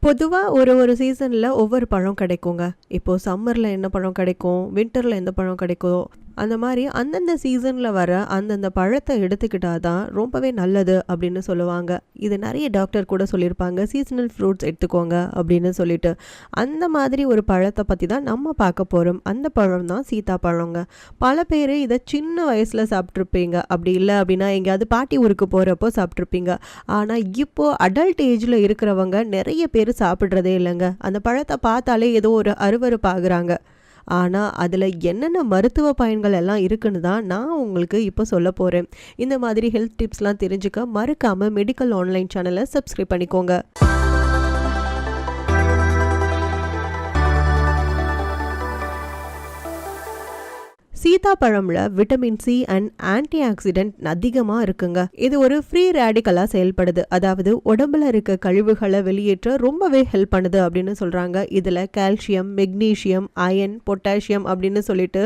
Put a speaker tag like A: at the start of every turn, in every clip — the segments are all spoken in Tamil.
A: பொதுவாக ஒரு ஒரு சீசனில் ஒவ்வொரு பழம் கிடைக்குங்க. இப்போது சம்மரில் என்ன பழம் கிடைக்கும்? வின்டரில் எந்த பழம் கிடைக்கும்? அந்த மாதிரி அந்தந்த சீசனில் வர அந்தந்த பழத்தை எடுத்துக்கிட்டால் தான் ரொம்பவே நல்லது அப்படின்னு சொல்லுவாங்க. இது நிறைய டாக்டர் கூட சொல்லியிருப்பாங்க சீசனல் ஃப்ரூட்ஸ் எடுத்துக்கோங்க அப்படின்னு சொல்லிட்டு. அந்த மாதிரி ஒரு பழத்தை பற்றி தான் நம்ம பார்க்க போகிறோம் அந்த பழம் தான் சீதா பழங்க பல பேர் இதை சின்ன வயசில் சாப்பிட்ருப்பீங்க அப்படி இல்லை அப்படின்னா எங்கேயாவது பாட்டி ஊருக்கு போகிறப்போ சாப்பிட்ருப்பீங்க ஆனால் இப்போது அடல்ட் ஏஜில் இருக்கிறவங்க நிறைய பேர் சாப்பிட்றதே இல்லைங்க. அந்த பழத்தை பார்த்தாலே ஏதோ ஒரு அருவறுப்பாகிறாங்க ஆனால் அதில் என்னென்ன மருத்துவ பயன்கள் எல்லாம் இருக்குன்னு தான் நான் உங்களுக்கு இப்போ சொல்ல போகிறேன் இந்த மாதிரி ஹெல்த் டிப்ஸ்லாம் தெரிஞ்சுக்க மறக்காமல் மெடிக்கல் ஆன்லைன் சேனலை சப்ஸ்கிரைப் பண்ணிக்கோங்க. சீதாப்பழம்ல vitamin C and antioxidant அதிகமாக இருக்குங்க. இது ஒரு ஃப்ரீ ரேடிக்கலாக செயல்படுது. அதாவது உடம்புல இருக்க கழிவுகளை வெளியேற்ற ரொம்பவே ஹெல்ப் பண்ணுது அப்படின்னு சொல்கிறாங்க இதில் கால்சியம் மெக்னீஷியம் அயன் பொட்டாசியம் அப்படின்னு சொல்லிட்டு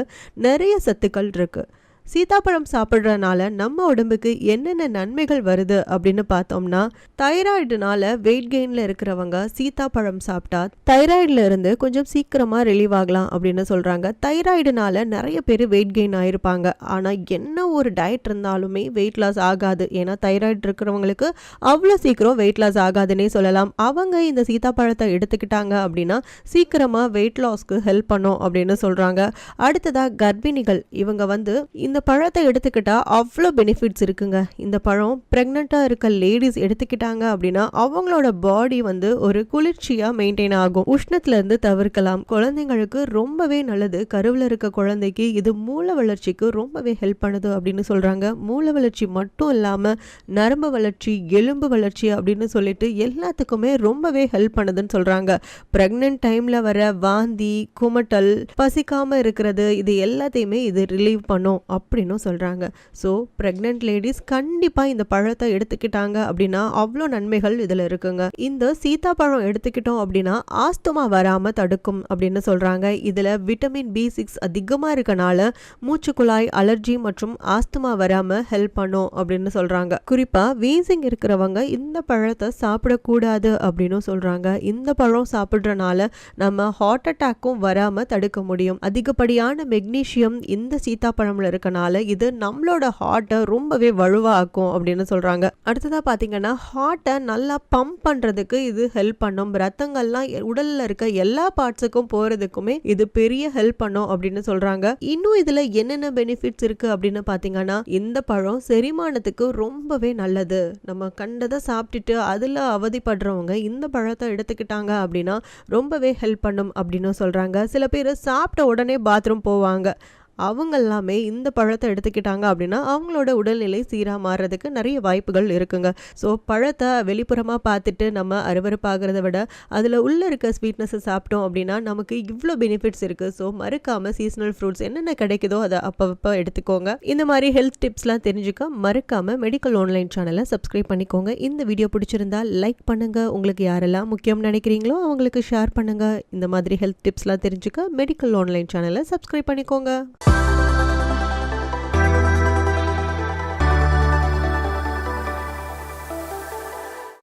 A: நிறைய சத்துக்கள் இருக்குது சீதாப்பழம் சாப்பிட்றனால நம்ம உடம்புக்கு என்னென்ன நன்மைகள் வருது அப்படின்னு பார்த்தோம்னா தைராய்டுனால வெயிட் கெயினில் இருக்கிறவங்க சீதாப்பழம் சாப்பிட்டா தைராய்டில் இருந்து கொஞ்சம் சீக்கிரமாக ரிலீவ் ஆகலாம் அப்படின்னு சொல்கிறாங்க தைராய்டுனால நிறைய பேர் வெயிட் கெயின் ஆயிருப்பாங்க. ஆனால் என்ன ஒரு டயட் இருந்தாலுமே வெயிட் லாஸ் ஆகாது. ஏன்னா தைராய்டு இருக்கிறவங்களுக்கு அவ்வளோ சீக்கிரம் வெயிட் லாஸ் ஆகாதுன்னே சொல்லலாம். அவங்க இந்த சீதாப்பழத்தை எடுத்துக்கிட்டாங்க அப்படின்னா சீக்கிரமாக வெயிட் லாஸ்க்கு ஹெல்ப் பண்ணும் அப்படின்னு சொல்கிறாங்க அடுத்ததாக கர்ப்பிணிகள். இவங்க வந்து இந்த இந்த பழத்தை எடுத்துக்கிட்டால் அவ்வளோ பெனிஃபிட்ஸ் இருக்குங்க. இந்த பழம் ப்ரெக்னெண்ட்டாக இருக்க லேடிஸ் எடுத்துக்கிட்டாங்க அப்படின்னா அவங்களோட பாடி வந்து ஒரு குளிர்ச்சியாக மெயின்டைன் ஆகும். உஷ்ணத்துலேருந்து தவிர்க்கலாம். குழந்தைங்களுக்கு ரொம்பவே நல்லது. கருவில் இருக்க குழந்தைக்கு இது மூல வளர்ச்சிக்கு ரொம்பவே ஹெல்ப் பண்ணுது அப்படின்னு சொல்கிறாங்க மூல வளர்ச்சி மட்டும் இல்லாமல் நரம்பு வளர்ச்சி எலும்பு வளர்ச்சி அப்படின்னு சொல்லிட்டு எல்லாத்துக்குமே ரொம்பவே ஹெல்ப் பண்ணுதுன்னு சொல்கிறாங்க ப்ரெக்னென்ட் டைமில் வர வாந்தி குமட்டல் பசிக்காமல் இருக்கிறது இது எல்லாத்தையுமே இது ரிலீவ் பண்ணும். அப்படின்னும் சொல்கிறாங்க ஸோ ப்ரெக்னென்ட் லேடிஸ் கண்டிப்பாக இந்த பழத்தை எடுத்துக்கிட்டாங்க அப்படின்னா அவ்வளோ நன்மைகள் இதில் இருக்குங்க. இந்த சீத்தாப்பழம் எடுத்துக்கிட்டோம் அப்படின்னா ஆஸ்துமா வராமல் தடுக்கும் அப்படின்னு சொல்கிறாங்க இதில் விட்டமின் பி சிக்ஸ் அதிகமாக இருக்கனால மூச்சுக்குழாய் அலர்ஜி மற்றும் ஆஸ்துமா வராமல் ஹெல்ப் பண்ணும் அப்படின்னு சொல்கிறாங்க குறிப்பாக வீசிங் இருக்கிறவங்க இந்த பழத்தை சாப்பிடக்கூடாது அப்படின்னு சொல்கிறாங்க இந்த பழம் சாப்பிட்றனால நம்ம ஹார்ட் அட்டாக்கும் வராமல் தடுக்க முடியும். அதிகப்படியான மெக்னீஷியம் இந்த சீத்தாப்பழமில் இருக்கனால இது நம்மளோட ஹார்ட்டை ரொம்பவே வலுவாக்கும் அப்படின்னு சொல்கிறாங்க அடுத்ததாக பார்த்தீங்கன்னா ஹார்ட்டை நல்லா பம்ப் பண்ணுறதுக்கு இது ஹெல்ப் பண்ணும். ரத்தங்கள்லாம் உடலில் இருக்க எல்லா பார்ட்ஸுக்கும் போகிறதுக்குமே இது பெரிய ஹெல்ப் பண்ணும் அப்படின்னு சொல்கிறாங்க இன்னும் இதில் என்னென்ன பெனிஃபிட்ஸ் இருக்குது அப்படின்னு பார்த்தீங்கன்னா இந்த பழம் செரிமானத்துக்கு ரொம்பவே நல்லது. நம்ம கண்டதை சாப்பிட்டுட்டு அதில் அவதிப்படுறவங்க இந்த பழத்தை எடுத்துக்கிட்டாங்க அப்படின்னா ரொம்பவே ஹெல்ப் பண்ணும் அப்படின்னு சொல்கிறாங்க சில பேர் சாப்பிட்ட உடனே பாத்ரூம் போவாங்க. அவங்க எல்லாமே இந்த பழத்தை எடுத்துக்கிட்டாங்க அப்படின்னா அவங்களோட உடல்நிலை சீராக மாறுறதுக்கு நிறைய வாய்ப்புகள் இருக்குங்க. ஸோ பழத்தை வெளிப்புறமாக பார்த்துட்டு நம்ம அருவறுப்பாகிறத விட அதில் உள்ளே இருக்க ஸ்வீட்னஸை சாப்பிட்டோம் அப்படின்னா நமக்கு இவ்வளோ பெனிஃபிட்ஸ் இருக்குது ஸோ மறக்காமல் சீசனல் ஃப்ரூட்ஸ் என்னென்ன கிடைக்குதோ அதை அப்பப்போ எடுத்துக்கோங்க. இந்த மாதிரி ஹெல்த் டிப்ஸ்லாம் தெரிஞ்சுக்க மறுக்காமல் மெடிக்கல் ஆன்லைன் சேனலை சப்ஸ்கிரைப் பண்ணிக்கோங்க. இந்த வீடியோ பிடிச்சிருந்தா லைக் பண்ணுங்கள் உங்களுக்கு யாரெல்லாம் முக்கியம் நினைக்கிறீங்களோ அவங்களுக்கு ஷேர் பண்ணுங்கள் இந்த மாதிரி ஹெல்த் டிப்ஸ்லாம் தெரிஞ்சுக்க மெடிக்கல் ஆன்லைன் சேனலை சப்ஸ்கிரைப் பண்ணிக்கோங்க.